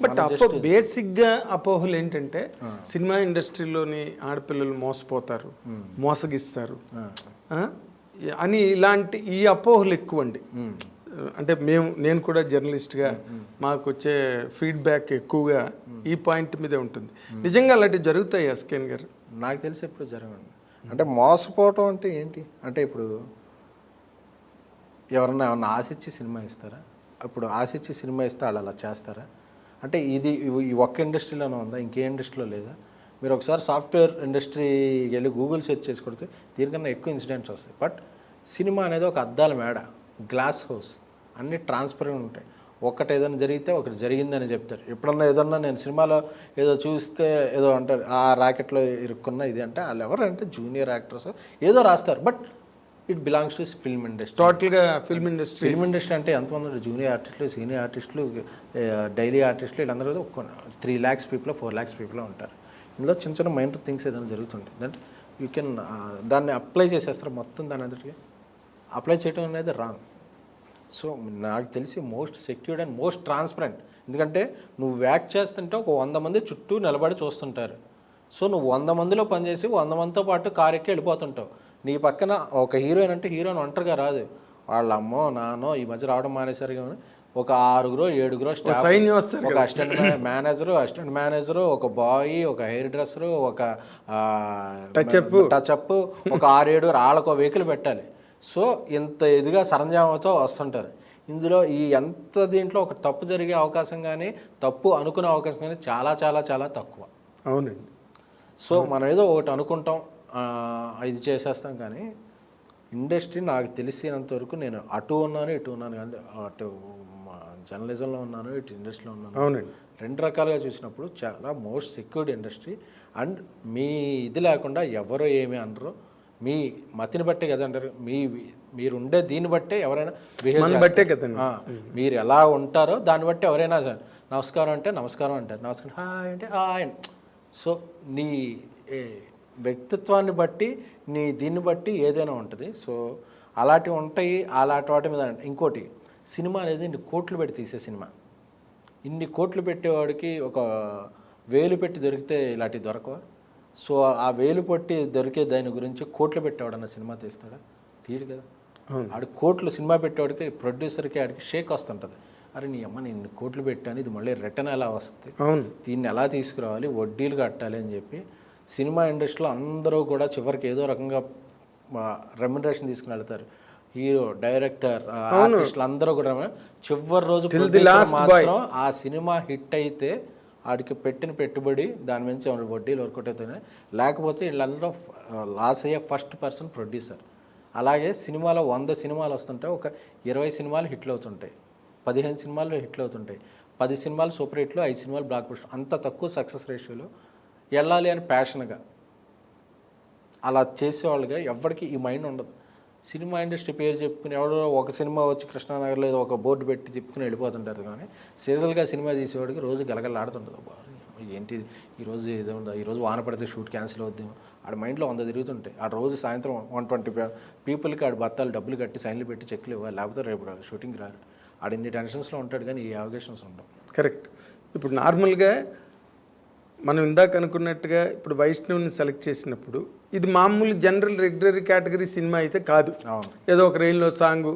But అపో బేసిక్గా అపోహలు ఏంటంటే సినిమా ఇండస్ట్రీలోని ఆడపిల్లలు మోసపోతారు మోసగిస్తారు. ఆ? అని ఇలాంటి ఈ అపోహలు ఎక్కువ అండి అంటే మేము నేను కూడా జర్నలిస్ట్గా మాకు వచ్చే ఫీడ్బ్యాక్ ఎక్కువగా ఈ పాయింట్ మీదే ఉంటుంది. నిజంగా అలాంటివి జరుగుతాయి అస్కేన్ గారు? నాకు తెలిసి ఎప్పుడు జరగండి అంటే మోసపోవటం అంటే ఏంటి? అంటే ఇప్పుడు ఎవరన్నా ఏమన్నా ఆశించి సినిమా ఇస్తారా? అప్పుడు ఆశించి సినిమా ఇస్తే వాళ్ళు అలా చేస్తారా? అంటే ఇది ఈ ఒక్క ఇండస్ట్రీలోనే ఉందా? ఇంకే ఇండస్ట్రీలో లేదా? మీరు ఒకసారి సాఫ్ట్వేర్ ఇండస్ట్రీకి వెళ్ళి గూగుల్ సెర్చ్ చేసి కొడితే దీనికన్నా ఎక్కువ ఇన్సిడెంట్స్ వస్తాయి. బట్ సినిమా అనేది ఒక అద్దాల మేడ గ్లాస్ హౌస్. అన్నీ ట్రాన్స్పరెంట్ ఉంటాయి. ఒకటి ఏదైనా జరిగితే ఒకటి జరిగిందని చెప్తారు. ఎప్పుడన్నా ఏదన్నా నేను సినిమాలో ఏదో చూస్తే ఏదో అంటారు ఆ ర్యాకెట్లో ఇరుక్కున్న ఇది అంటే వాళ్ళు ఎవరంటే జూనియర్ యాక్టర్స్ ఏదో రాస్తారు. But it belongs to film industry టోటల్గా ఫిల్మ్ ఇండస్ట్రీ ఫిల్మ్ ఇండస్ట్రీ అంటే ఎంతమంది జూనియర్ ఆర్టిస్టులు సీనియర్ ఆర్టిస్టులు డైలీ ఆర్టిస్టులు వీళ్ళందరూ ఒక three lakhs people four lakhs people ఉంటారు. ఇందులో చిన్న చిన్న మైండ్ థింగ్స్ ఏదైనా జరుగుతుంటుంది అంటే యూ కెన్ దాన్ని అప్లై చేసేస్తారు మొత్తం దాని అందరికీ అప్లై చేయడం అనేది రాంగ్ సో నాకు తెలిసి most secured and most transparent ఎందుకంటే నువ్వు వ్యాక్ చేస్తుంటే ఒక వంద మంది చుట్టూ నిలబడి చూస్తుంటారు. సో నువ్వు వంద మందిలో పనిచేసి వంద మందితో పాటు కారు ఎక్కి వెళ్ళిపోతుంటావు. నీ పక్కన ఒక హీరోయిన్ అంటే హీరోయిన్ ఒంటరిగా రాదు. వాళ్ళ అమ్మో నానో ఈ మధ్య రావడం మానేశారు కానీ ఒక ఆరుగురో ఏడుగురో స్టాఫ్ ఒక అసిస్టెంట్ మేనేజరు అసిస్టెంట్ మేనేజరు ఒక బాయ్ ఒక హెయిర్ డ్రెస్సరు ఒక టచ్అప్ టచ్అప్ ఒక ఆరేడు వాళ్ళకు వెహికల్ పెట్టాలి. సో ఇంత ఇదిగా సరంజామాతో వస్తుంటారు. ఇందులో ఈ ఎంత దీంట్లో ఒక తప్పు జరిగే అవకాశం కానీ తప్పు అనుకునే అవకాశం కానీ చాలా చాలా చాలా తక్కువ. అవునండి. సో మనం ఏదో ఒకటి అనుకుంటాం. ఇది చేసేస్తాం కానీ ఇండస్ట్రీ నాకు తెలిసినంత వరకు నేను అటు ఉన్నాను ఇటు ఉన్నాను కానీ అటు జర్నలిజంలో ఉన్నాను ఇటు ఇండస్ట్రీలో ఉన్నాను. అవునండి. రెండు రకాలుగా చూసినప్పుడు చాలా మోస్ట్ సెక్యూర్డ్ ఇండస్ట్రీ. అండ్ మీ ఇది లేకుండా ఎవరో ఏమి అనరు. మీ మతిని బట్టే కదా అంటారు. మీ మీరు ఉండే దీన్ని బట్టే ఎవరైనా. బట్టే కదండి. ఆ, మీరు ఎలా ఉంటారో దాన్ని బట్టి ఎవరైనా నమస్కారం అంటే నమస్కారం అంటారు. నమస్కారం హాయ్ అంటే హాయ్. సో నీ ఏ, వ్యక్తిత్వాన్ని బట్టి నీ దీన్ని బట్టి ఏదైనా ఉంటుంది. సో అలాంటివి ఉంటాయి. అలాంటి వాటి మీద ఇంకోటి సినిమా అనేది ఇన్ని కోట్లు పెట్టి తీసే సినిమా. ఇన్ని కోట్లు పెట్టేవాడికి ఒక వేలు పెట్టి దొరికితే ఇలాంటివి దొరకవా? సో ఆ వేలు పెట్టి దొరికే దాని గురించి కోట్లు పెట్టేవాడన్న సినిమా తీస్తాడా? తీయడు కదా. ఆడు కోట్లు సినిమా పెట్టేవాడికి ప్రొడ్యూసర్కి ఆడికి షేక్ వస్తుంటుంది. అరే నీ అమ్మ నేను ఇన్ని కోట్లు పెట్టాను ఇది మళ్ళీ రిటర్న్ ఎలా వస్తుంది? దీన్ని ఎలా తీసుకురావాలి? వడ్డీలు కట్టాలి అని చెప్పి సినిమా ఇండస్ట్రీలో అందరూ కూడా చివరికి ఏదో రకంగా రెమ్యునరేషన్ తీసుకుని వెళ్తారు. హీరో డైరెక్టర్ ఆర్టిస్టులు అందరూ కూడా చివరి రోజు మాత్రం ఆ సినిమా హిట్ అయితే ఆడికి పెట్టిన పెట్టుబడి దాని నుంచి ఏమైనా వడ్డీలు వర్కౌట్ అవుతున్నాయి లేకపోతే వీళ్ళందరూ లాస్ అయ్యే ఫస్ట్ పర్సన్ ప్రొడ్యూసర్ అలాగే సినిమాలో వంద సినిమాలు వస్తుంటే ఒక ఇరవై సినిమాలు హిట్లు అవుతుంటాయి. పదిహేను సినిమాలు హిట్లు అవుతుంటాయి. పది సినిమాలు సూపర్ హిట్లు ఐదు సినిమాలు బ్లాక్ బస్టర్ అంత తక్కువ సక్సెస్ రేషియోలో వెళ్ళాలి అని ప్యాషన్గా. అలా చేసేవాళ్ళుగా ఎవరికి ఈ మైండ్ ఉండదు. సినిమా ఇండస్ట్రీ పేరు చెప్పుకుని ఎవడో ఒక సినిమా వచ్చి కృష్ణానగర్లో ఏదో ఒక బోర్డు పెట్టి చెప్పుకుని వెళ్ళిపోతుంటారు కానీ సీరియల్గా సినిమా తీసేవాడికి రోజు గలగలాడుతుంటుంది ఏంటి ఈరోజు ఏదో ఉందా? ఈరోజు వాన పడితే షూట్ క్యాన్సిల్ అవుద్దాం ఆడ మైండ్లో వంద తిరుగుతుంటాయి. ఆ రోజు సాయంత్రం వన్ ట్వంటీ పీపుల్కి ఆడ బత్తాలు డబ్బులు కట్టి సైన్లు పెట్టి చెక్లు ఇవ్వాలి. లేకపోతే రేపు షూటింగ్ రాడు ఆడ ఇన్ని టెన్షన్స్లో ఉంటాడు కానీ ఈ అవకాశన్స్ ఉండవు. కరెక్ట్. ఇప్పుడు నార్మల్గా మనం ఇందాక అనుకున్నట్టుగా ఇప్పుడు వైష్ణవ్ని సెలెక్ట్ చేసినప్పుడు ఇది మామూలు జనరల్ రెగ్యులర్ కేటగిరీ సినిమా అయితే కాదు. ఏదో ఒక రైల్లో సాంగు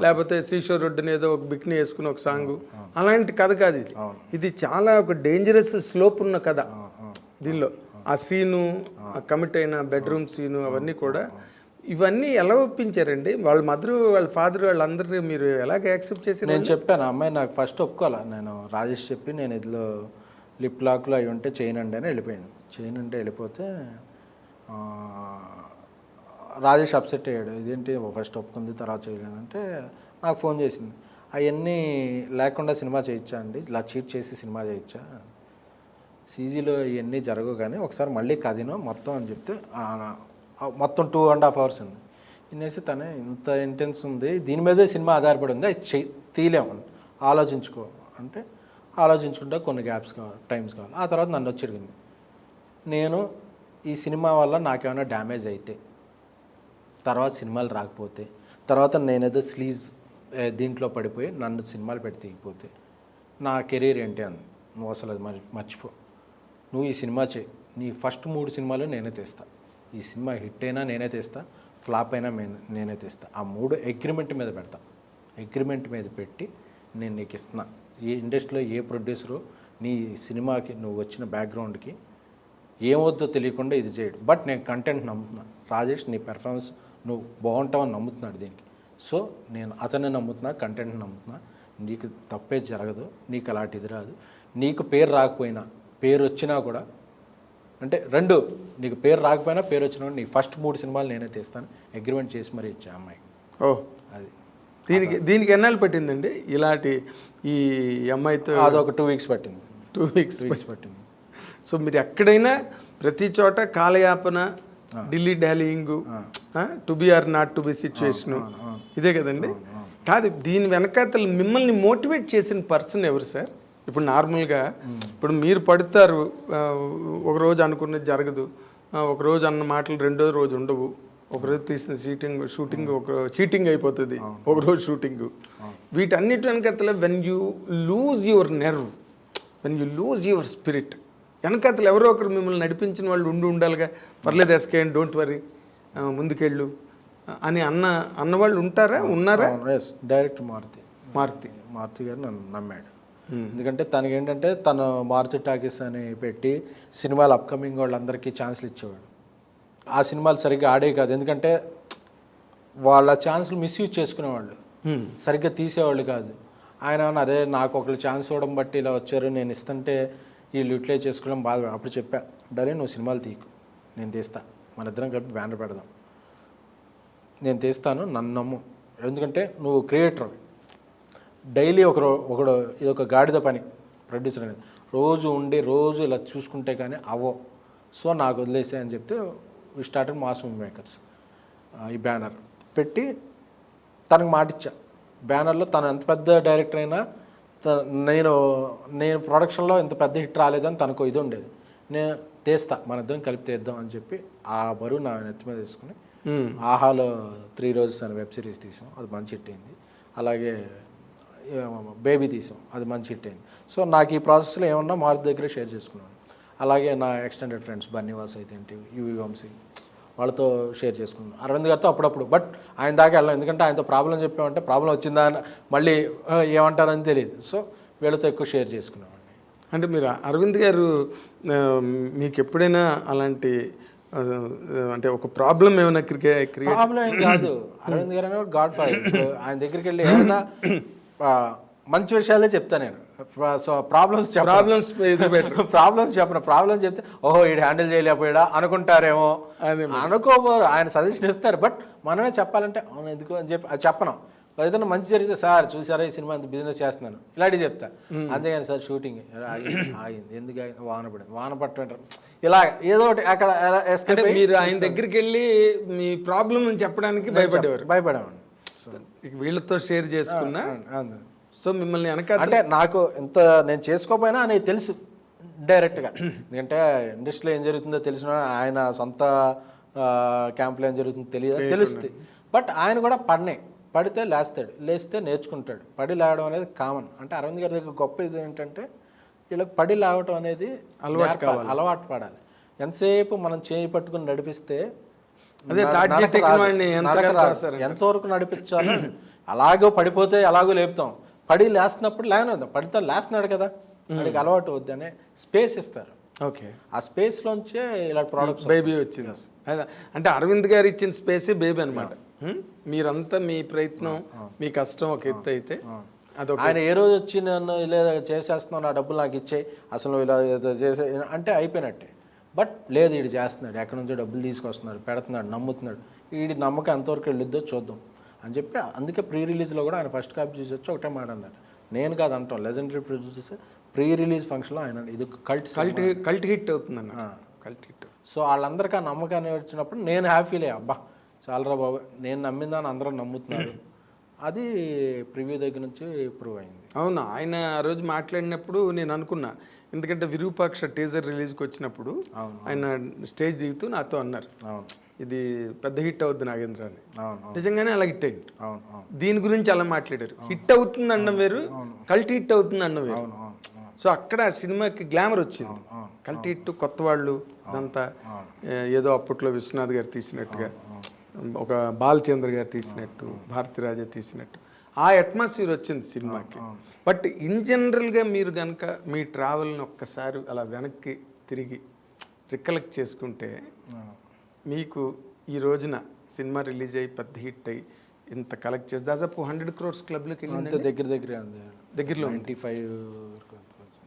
లేకపోతే శ్రీశ్వర్ రెడ్డిని ఏదో ఒక బిక్ని వేసుకుని ఒక సాంగు. అలాంటి కథ కాదు ఇది. ఇది చాలా ఒక డేంజరస్ స్లోప్ ఉన్న కథ. దీనిలో ఆ సీను ఆ. కమిట్ అయిన బెడ్రూమ్ సీను అవన్నీ కూడా ఇవన్నీ ఎలా ఒప్పించారండి? వాళ్ళ మదర్ వాళ్ళ ఫాదర్ వాళ్ళందరినీ మీరు ఎలాగ యాక్సెప్ట్ చేశారు? నేను చెప్పాను అమ్మాయి నాకు ఫస్ట్ ఒప్పుకోవాలి? నేను రాజేష్ చెప్పి నేను ఇదిలో లిప్ లాక్లు అవి ఉంటే చేయనండి అని వెళ్ళిపోయాను చేయనంటే వెళ్ళిపోతే రాజేష్ అప్సెట్ అయ్యాడు. ఇదేంటి ఫస్ట్ ఒప్పుకుంది తర్వాత చేయలేదంటే నాకు ఫోన్ చేసింది. అవన్నీ లేకుండా సినిమా చేయించా అండి. ఇలా చీట్ చేసి సినిమా చేయించా. సీజీలో ఇవన్నీ జరగవు కానీ ఒకసారి మళ్ళీ కదినో మొత్తం అని చెప్తే మొత్తం టూ అండ్ హాఫ్ అవర్స్ ఉంది. ఇన్నేసి తనే ఇంత ఇంటెన్స్ ఉంది. దీని మీదే సినిమా ఆధారపడి ఉంది. అది చెయ్ తీయలేము. ఆలోచించుకో. అంటే ఆలోచించుకుంటే కొన్ని గ్యాప్స్ కావాలి టైమ్స్ కావాలి. ఆ తర్వాత నన్ను వచ్చి అడిగింది. నేను ఈ సినిమా వల్ల నాకేమైనా డ్యామేజ్ అయితే తర్వాత సినిమాలు రాకపోతే తర్వాత నేనేదో స్లీజ్ దీంట్లో పడిపోయి నన్ను సినిమాలు పెట్టి నా కెరీర్ ఏంటి అని నువ్వు అసలు అది మరి మర్చిపో. నువ్వు ఈ సినిమా చేయి. నీ ఫస్ట్ మూడు సినిమాలు నేనే తీస్తా. ఈ సినిమా హిట్ అయినా నేనే తీస్తా ఫ్లాప్ అయినా నేనే తీస్తా. ఆ మూడు అగ్రిమెంట్ మీద పెడతా. అగ్రిమెంట్ మీద పెట్టి నేను నీకు ఇస్తున్నా. ఈ ఇండస్ట్రీలో ఏ ప్రొడ్యూసరు నీ సినిమాకి నువ్వు వచ్చిన బ్యాక్గ్రౌండ్కి ఏమవుద్దో తెలియకుండా ఇది చేయడు. బట్ నేను కంటెంట్ నమ్ముతున్నా. రాజేష్ నీ పెర్ఫార్మెన్స్ నువ్వు బాగుంటావని నమ్ముతున్నాడు దీనికి. సో నేను అతన్ని నమ్ముతున్నా కంటెంట్ నమ్ముతున్నా. నీకు తప్పే జరగదు నీకు అలాంటి ఇది రాదు. నీకు పేరు రాకపోయినా పేరు వచ్చినా కూడా అంటే రెండు నీకు పేరు రాకపోయినా పేరు వచ్చినా కూడా నీ ఫస్ట్ మూడు సినిమాలు నేనే తీస్తాను. అగ్రిమెంట్ చేసి మరీ ఇచ్చా అమ్మాయి. ఓ. అది. దీనికి దీనికి ఎన్నాళ్ళు పట్టిందండి? ఇలాంటి ఈ అమ్మాయితో అదొక టూ వీక్స్ పట్టింది. టూ వీక్స్ వీక్స్ పట్టింది. సో మీరు ఎక్కడైనా ప్రతి చోట కాలయాపన dilly dallying to be or not to be situation ఇదే కదండి? కాదు దీని వెనకాతలు మిమ్మల్ని మోటివేట్ చేసిన పర్సన్ ఎవరు సార్? ఇప్పుడు నార్మల్గా ఇప్పుడు మీరు పడతారు ఆ, ఒక రోజు అనుకున్నది జరగదు ఆ, ఒక రోజు అన్న మాటలు రెండో రోజు ఉండవు. ఒక రోజు తీసిన షూటింగ్ షూటింగ్ ఒక చీటింగ్ అయిపోతుంది. ఒక రోజు షూటింగ్ వీటన్నిటి వెనకాతల when you lose your nerve when you lose your spirit వెనకాతలు ఎవరో ఒకరు మిమ్మల్ని నడిపించిన వాళ్ళు ఉండి ఉండాలిగా. పర్లేదు ఎస్కేన్ డోంట్ వరీ ముందుకెళ్ళు. అని అన్న అన్నవాళ్ళు ఉంటారా? ఉన్నారా? డైరెక్ట్ మారుతి. మారుతి. మారుతి గారు నన్ను నమ్మాడు. ఎందుకంటే తనకి ఏంటంటే తను మారుతి టాకీస్ అని పెట్టి సినిమాలు అప్కమింగ్ వాళ్ళందరికీ ఛాన్స్లు ఇచ్చేవాడు. ఆ సినిమాలు సరిగ్గా ఆడే కాదు. ఎందుకంటే వాళ్ళ ఛాన్స్లు మిస్యూజ్ చేసుకునేవాళ్ళు. సరిగ్గా తీసేవాళ్ళు కాదు. ఆయన అదే నాకు ఒకళ్ళు ఛాన్స్ ఇవ్వడం బట్టి ఇలా వచ్చారు నేను ఇస్తుంటే వీళ్ళు యూటిలైజ్ చేసుకోవడం బాధ అప్పుడు చెప్పా డరే నువ్వు సినిమాలు తీకు నేను తీస్తా. మన ఇద్దరం కలిపి బ్యానర్ పెడదాం. నేను తీస్తాను నన్ను నమ్ము. ఎందుకంటే నువ్వు క్రియేటర్ డైలీ ఒకరు ఒకడు ఇది ఒక గాడిద పని ప్రొడ్యూసర్ అనేది. రోజు ఉండి రోజు ఇలా చూసుకుంటే కానీ అవ్వో సో నాకు వదిలేసే అని చెప్తే we started mass movie makers ఈ బ్యానర్ పెట్టి తనకు మాట ఇచ్చా బ్యానర్లో తను ఎంత పెద్ద డైరెక్టర్ అయినా త- నేను నేను ప్రొడక్షన్లో ఇంత పెద్ద హిట్ రాలేదని తనకు ఇది ఉండేది. నేను తీస్తా మన ఇద్దరం కలిపి తీద్దాం అని చెప్పి ఆ బరువు నా నెత్తి మీద తీసుకుని. ఆహాలో త్రీ రోజెస్ అనే వెబ్ సిరీస్ తీసాం. అది మంచి హిట్ అయింది. అలాగే బేబీ తీసాం. అది మంచి హిట్ అయింది. సో నాకు ఈ ప్రాసెస్లో ఏమన్నా మారుతి దగ్గర షేర్ చేసుకున్నాను. అలాగే నా ఎక్స్టెండెడ్ ఫ్రెండ్స్ బన్నీవాస్ అయితే ఏంటి యువి వంశీ వాళ్ళతో షేర్ చేసుకున్నాను. అరవింద్ గారితో అప్పుడప్పుడు బట్ ఆయన దాకా వెళ్ళాం. ఎందుకంటే ఆయనతో ప్రాబ్లం చెప్పామంటే ప్రాబ్లం వచ్చిందా అని మళ్ళీ ఏమంటారని తెలియదు. సో వీళ్ళతో ఎక్కువ షేర్ చేసుకున్నామండి అంటే మీరు అరవింద్ గారు మీకు ఎప్పుడైనా అలాంటి అంటే ఒక ప్రాబ్లం ఏమైనా క్రికెట్ ప్రాబ్లం ఏం కాదు. అరవింద్ గారు గాడ్ ఫాదర్. ఆయన దగ్గరికి వెళ్ళి ఏమన్నా ఆ, మంచి విషయాలే చెప్తా నేను. సో ప్రాబ్లమ్స్ ప్రాబ్లమ్స్ ప్రాబ్లమ్స్ చెప్పను. ప్రాబ్లమ్స్ చెప్తే ఓహో ఈడు హ్యాండిల్ చేయలేకపోయాడా? అనుకుంటారేమో. అనుకోబోరు ఆయన సజెషన్ ఇస్తారు. బట్ మనమే చెప్పాలంటే అవును ఎందుకు అని చెప్పి అది చెప్పను. ఏదైనా మంచి జరిగితే సార్ చూసారా ఈ సినిమా? బిజినెస్ చేస్తున్నాను. ఇలాంటివి చెప్తా. అంతేగాని సార్ షూటింగ్ ఆగింది. ఎందుకు ఆగింది? వాన పడింది. వాన పట్టడం ఇలా ఏదో ఒకటి అక్కడ మీరు ఆయన దగ్గరికి వెళ్ళి మీ ప్రాబ్లం చెప్పడానికి భయపడేవారు. ఇక వీళ్ళతో షేర్ చేసుకున్నా. అవును. సో మిమ్మల్ని వెనక అంటే నాకు ఇంత నేను చేసుకోపోయినా అనేది తెలుసు డైరెక్ట్గా ఎందుకంటే ఇండస్ట్రీలో ఏం జరుగుతుందో తెలిసిన ఆయన సొంత క్యాంప్లో ఏం జరుగుతుందో తెలియదు తెలుస్తుంది. బట్ ఆయన కూడా పడినాయి పడితే లేస్తాడు లేస్తే నేర్చుకుంటాడు. పడి లేవడం అనేది కామన్ అంటే అరవింద్ గారి దగ్గర గొప్ప ఇది ఏంటంటే వీళ్ళకి పడి లేవటం అనేది అలవాటు అలవాటు పడాలి. ఎంతసేపు మనం చేయి పట్టుకుని నడిపిస్తే ఎంత. ఎంతవరకు నడిపించాలో అలాగో పడిపోతే ఎలాగో లేపుతాం. పడి లేస్తున్నప్పుడు లేవనేద్దాం పడితే లేస్తున్నాడు కదా. వాడికి అలవాటు వద్దని స్పేస్ ఇస్తారు. ఓకే. ఆ స్పేస్లోంచే ఇలాంటి ప్రోడక్ట్స్ బేబీ వచ్చింది. అంటే అరవింద్ గారు ఇచ్చిన స్పేసే బేబీ అనమాట మీరంతా మీ ప్రయత్నం మీ కష్టం ఒక ఎత్తు అయితే ఆయన ఏ రోజు వచ్చి నన్ను ఇలా చేసేస్తున్నావు నా డబ్బులు నాకు ఇచ్చే అసలు ఇలా ఏదో చేసే అంటే అయిపోయినట్టే. బట్ లేదు వీడు చేస్తున్నాడు. ఎక్కడి నుంచో డబ్బులు తీసుకొస్తున్నాడు పెడుతున్నాడు నమ్ముతున్నాడు. వీడి నమ్మకం ఎంతవరకు వెళ్ళిద్దో చూద్దాం. అని చెప్పి అందుకే ప్రీ రిలీజ్లో కూడా ఆయన ఫస్ట్ కాపీ చూసి వచ్చి ఒకటే మాట అన్నాడు. నేను కాదు అంటాం లెజెండరీ ప్రొడ్యూసర్ ప్రీ రిలీజ్ ఫంక్షన్లో ఆయన ఇది కల్ట్ కల్ట్ కల్ట్ హిట్ అవుతుంది అన్న కల్ట్ హిట్ సో వాళ్ళందరికీ ఆ నమ్మకాన్ని వచ్చినప్పుడు నేను హ్యాపీలే అబ్బా చాలరా బాబు నేను నమ్మిందని అందరూ నమ్ముతున్నారు. అది ప్రివ్యూ దగ్గర నుంచి ప్రూవ్ అయింది. అవును? ఆయన ఆ రోజు మాట్లాడినప్పుడు నేను అనుకున్నా ఎందుకంటే విరూపాక్ష టీజర్ రిలీజ్కి వచ్చినప్పుడు అవును. ఆయన స్టేజ్ దిగుతూ నాతో అన్నారు. అవును. ఇది పెద్ద హిట్ అవుద్ది నాగేంద్ర అని నిజంగానే అలా హిట్ అయింది. దీని గురించి అలా మాట్లాడారు. హిట్ అవుతుంది అన్నం వేరు కల్ట్ హిట్ అవుతుంది అన్నం వేరు. సో అక్కడ ఆ సినిమాకి గ్లామర్ వచ్చింది. కల్టీ టు కొత్త వాళ్ళు ఇదంతా ఏదో అప్పట్లో విశ్వనాథ్ గారు తీసినట్టుగా ఒక బాలచంద్ర గారు తీసినట్టు భారతిరాజా తీసినట్టు. ఆ అట్మాస్ఫియర్ వచ్చింది సినిమాకి. బట్ ఇన్ జనరల్గా మీరు కనుక మీ ట్రావెల్ని ఒక్కసారి అలా వెనక్కి తిరిగి రికలెక్ట్ చేసుకుంటే మీకు ఈ రోజున సినిమా రిలీజ్ అయ్యి పెద్ద హిట్ అయ్యి ఇంత కలెక్ట్ చేసి దాదాపు హండ్రెడ్ క్రోర్స్ క్లబ్లోకి దగ్గర దగ్గరే దగ్గరలో నైంటీ ఫైవ్